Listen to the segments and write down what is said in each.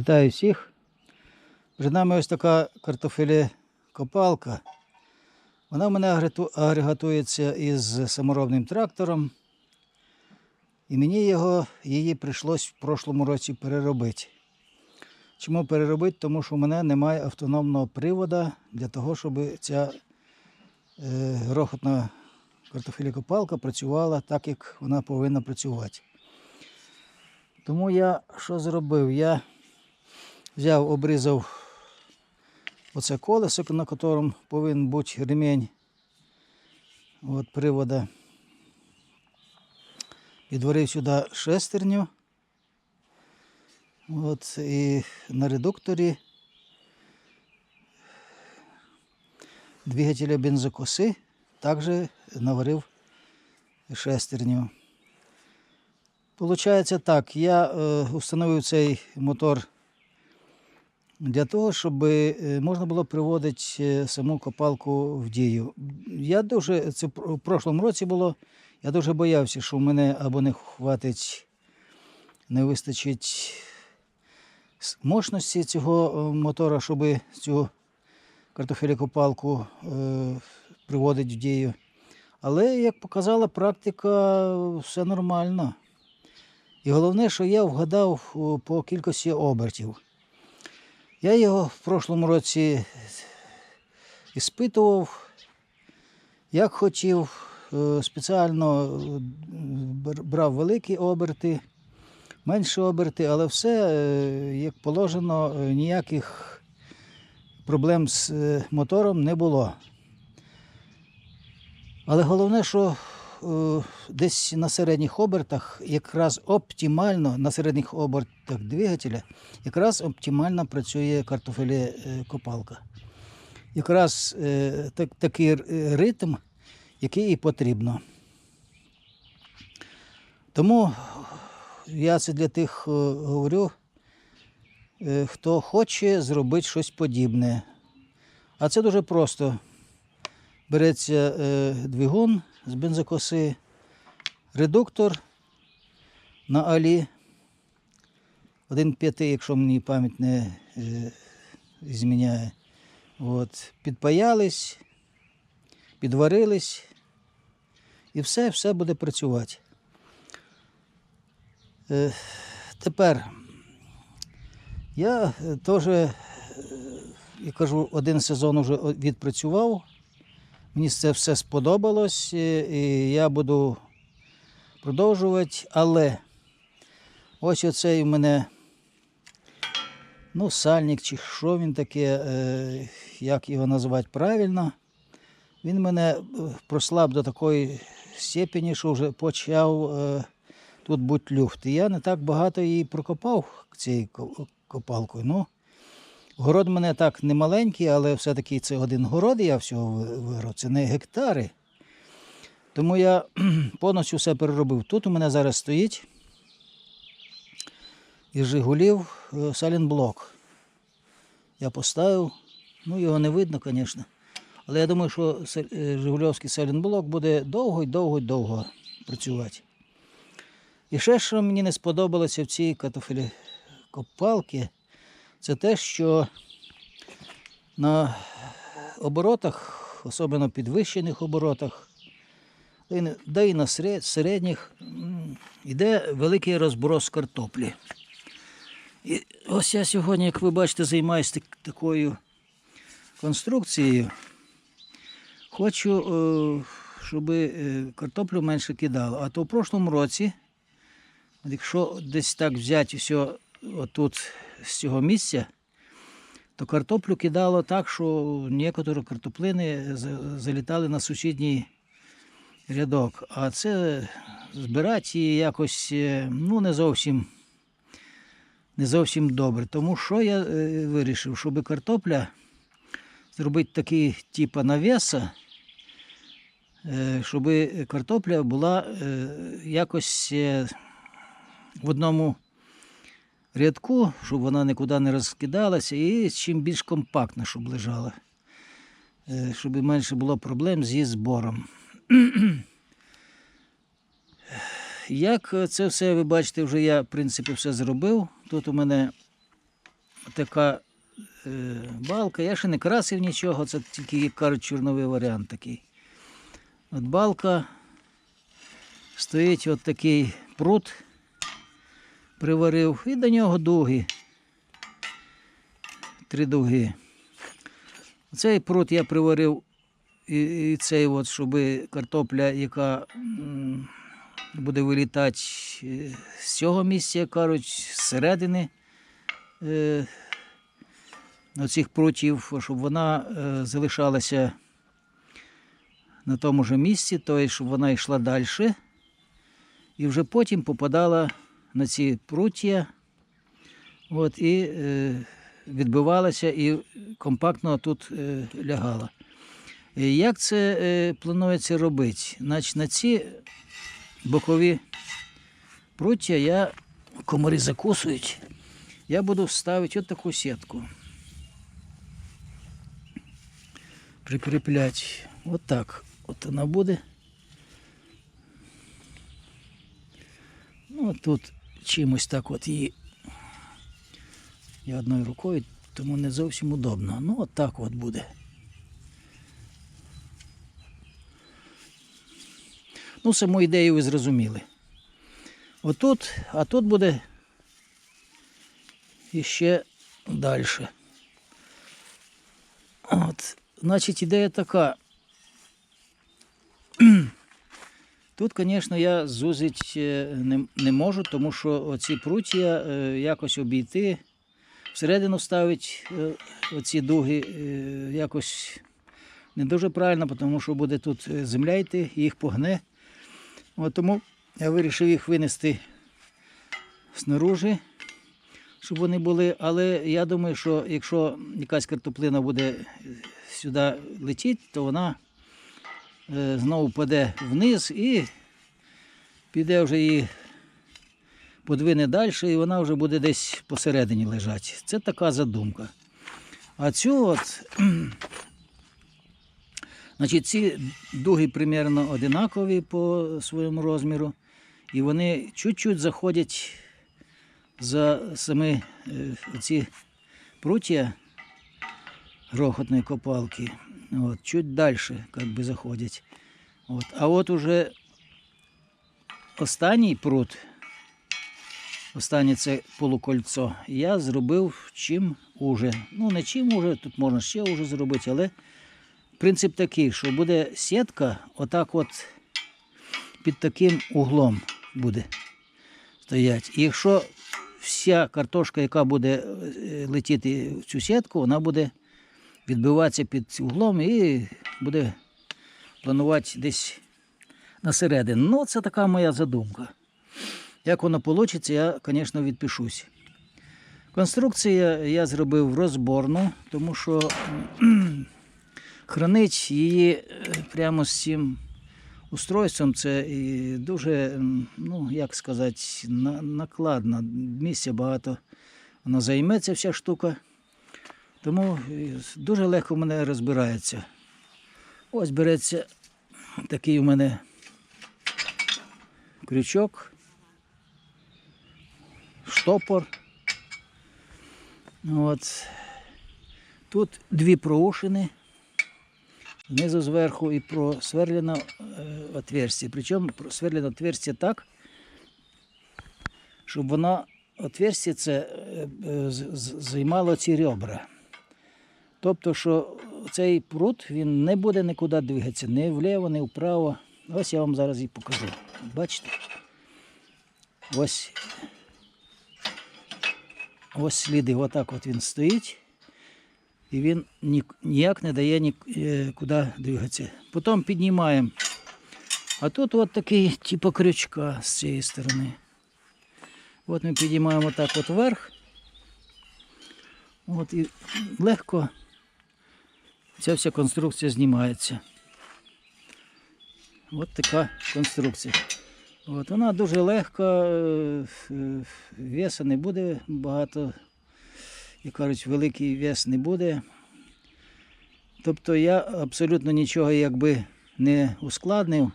Вітаю всіх. Перед нами ось така картофелі-копалка. Вона в мене агрегатується із саморобним трактором. І мені його, її прийшлось в прошлому році переробити. Чому переробити? Тому що в мене немає автономного привода для того, щоб ця е, грохотна картофелікопалка працювала так, як вона повинна працювати. Тому я що зробив? Я взяв, обрізав оце колесо, на якому повинен бути ремінь от, привода. Відварив сюди шестерню. От, і на редукторі двигателя бензокоси також наварив шестерню. Получається так, я е, установив цей мотор для того, щоб е, можна було приводити е, саму копалку в дію. Я дуже, це в прошлому році було, я дуже боявся, що в мене або не хватить, не вистачить мощності цього е, мотора, щоб цю картофелікопалку приводити в дію. Але, як показала практика, все нормально. І головне, що я вгадав по кількості обертів. Я його в прошлому році іспитував, як хотів, Е, спеціально е, брав великі оберти, менші оберти, але все, е, як положено, ніяких проблем з мотором не було. Але головне, що десь на середніх обертах, якраз оптимально на середніх обертах двигателя, якраз оптимально працює картофелі-копалка. Якраз е, так, такий е, ритм, який і потрібно. Тому я це для тих е, говорю, е, хто хоче зробити щось подібне. А це дуже просто. Береться е, двигун з бензокоси, редуктор на алі. 1,5, якщо мені пам'ять не е, зміняє. От. Підпаялись, підварились, і все, все буде працювати. Е, тепер я е, теж, е, я кажу, один сезон вже відпрацював. Мені це все сподобалось, і я буду продовжувати, але ось оцей у мене ну, сальник чи що він таке, е, як його назвати правильно. Він мене е, прослаб до такої степені, що вже почав е, тут бути люфт. І я не так багато її прокопав цією копалкою. Ну, город у мене так не маленький, але все-таки це один город, я всього виграв, це не гектари. Тому я повністю все переробив. Тут у мене зараз стоїть із Жигулів е, салінблок. Я поставив, ну його не видно, звісно. Але я думаю, що е, Жигульовський салінблок буде довго й довго й довго працювати. І ще, що мені не сподобалося в цій картофелі копалки, це те, що на оборотах, особливо підвищених оборотах, да і на- середніх, йде великий розброс картоплі. І ось я сьогодні, як ви бачите, займаюся такою конструкцією. Хочу, е, щоб е, картоплю менше кидало. А то в прошлому році, якщо десь так взяти все отут з цього місця, то картоплю кидало так, що некоторі картоплини залітали на сусідній рядок. А це збирати її якось е, ну, не зовсім не зовсім добре. Тому що я е, вирішив, щоб картопля зробити такий типу навіса, е, щоб картопля була якось в одному рядку, щоб вона нікуди не розкидалася, і чим більш компактно, щоб лежала, е, щоб менше було проблем з її збором. Як це все, ви бачите, вже я, в принципі, все зробив. Тут у мене така е, балка. Я ще не красив нічого, це тільки, як кажуть, чорновий варіант такий. От балка. Стоїть от такий прут, приварив, і до нього дуги. Три дуги. Цей прут я приварив і, цей, от, щоб картопля, яка буде вилітати е, з цього місця, як кажуть, зсередини е, оцих прутів, щоб вона е, залишалася на тому ж місці, тобто, щоб вона йшла далі. І вже потім попадала на ці пруття от, і е, відбивалася і компактно тут е, лягала. Е, Як це е, планується робити? Значить, на ці бокові пруття я, комари закусують, я буду ставити от таку сітку. Прикріпляти. От так. От вона буде. Ну, тут чимось так от її. Я одною рукою, тому не зовсім удобно. Ну, от так от буде. Ну, саму ідею ви зрозуміли. Отут, а тут буде іще далі. От, значить, ідея така. Тут, звісно, я зузить е, не, не можу, тому що оці пруття е, якось обійти, всередину ставить е, оці дуги якось не дуже правильно, тому що буде тут земля йти, їх погне. От тому я вирішив їх винести снаружи, щоб вони були. Але я думаю, що якщо якась картоплина буде сюди летіти, то вона знову паде вниз і піде вже її подвине далі, і вона вже буде десь посередині лежати. Це така задумка. А цю от, значить, ці дуги примерно одинакові по своєму розміру, і вони чуть-чуть заходять за самі е, ці пруття грохотної копалки. От, чуть далі как би, заходять. От. А от уже останній прут, останнє це полукольцо, я зробив чим уже. Ну, не чим уже, тут можна ще уже зробити, але принцип такий, що буде сітка отак от під таким углом буде стоять. І якщо вся картошка, яка буде е, летіти в цю сітку, вона буде відбиватися під углом і буде планувати десь на середину. Ну, це така моя задумка. Як воно вийде, я, звісно, відпишусь. Конструкція я зробив розборну, тому що хранить її е, прямо з цим устройством це дуже, ну, як сказати, накладно. Місця багато воно займе ця вся штука. Тому е, дуже легко в мене розбирається. Ось береться такий у мене крючок, штопор. От. Тут дві проушини, знизу зверху і просверлено е, отверстие. Причому просверлено отверстие так, щоб воно отверстие це е, займало ці ребра. Тобто, що цей прут він не буде нікуди двигатися, ні вліво, ні вправо. Ось я вам зараз і покажу. Бачите? Ось, ось сліди, отак от він стоїть. І він ніяк не дає нікуди двигатися. Потім піднімаємо. А тут от такий типу крючка з цієї сторони. От ми піднімаємо так от вверх. От і легко ця вся конструкція знімається. От така конструкція. От, вона дуже легка, е, е, веса не буде багато, як кажуть, великий вес не буде. Тобто я абсолютно нічого якби не ускладнив.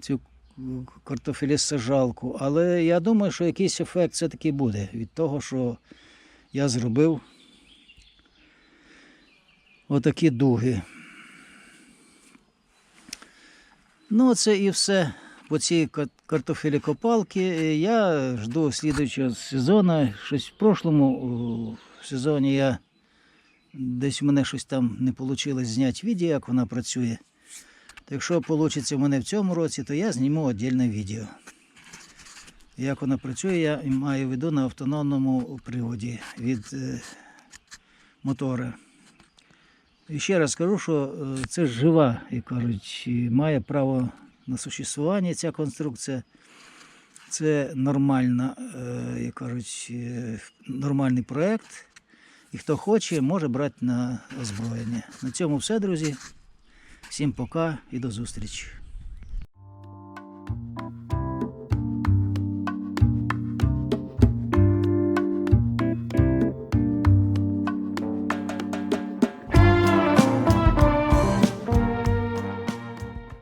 Цю картофелісажалку, але я думаю, що якийсь ефект все-таки буде від того, що я зробив отакі дуги. Ну, це і все по цій ка- картофелікопалці. Е, Я жду слідуючого сезону. Щось в прошлому сезоні я десь у мене щось там не вийшло зняти відео, як вона працює. То якщо вийде в мене в цьому році, то я зніму віддільне відео. Як вона працює, я маю в виду на автономному приводі від е, мотора. І ще раз скажу, що е, це жива, як кажуть, і має право на существування ця конструкція. Це нормальна, е, як кажуть, е, нормальний проєкт. І хто хоче, може брати на озброєння. На цьому все, друзі. Всім пока і до зустрічі.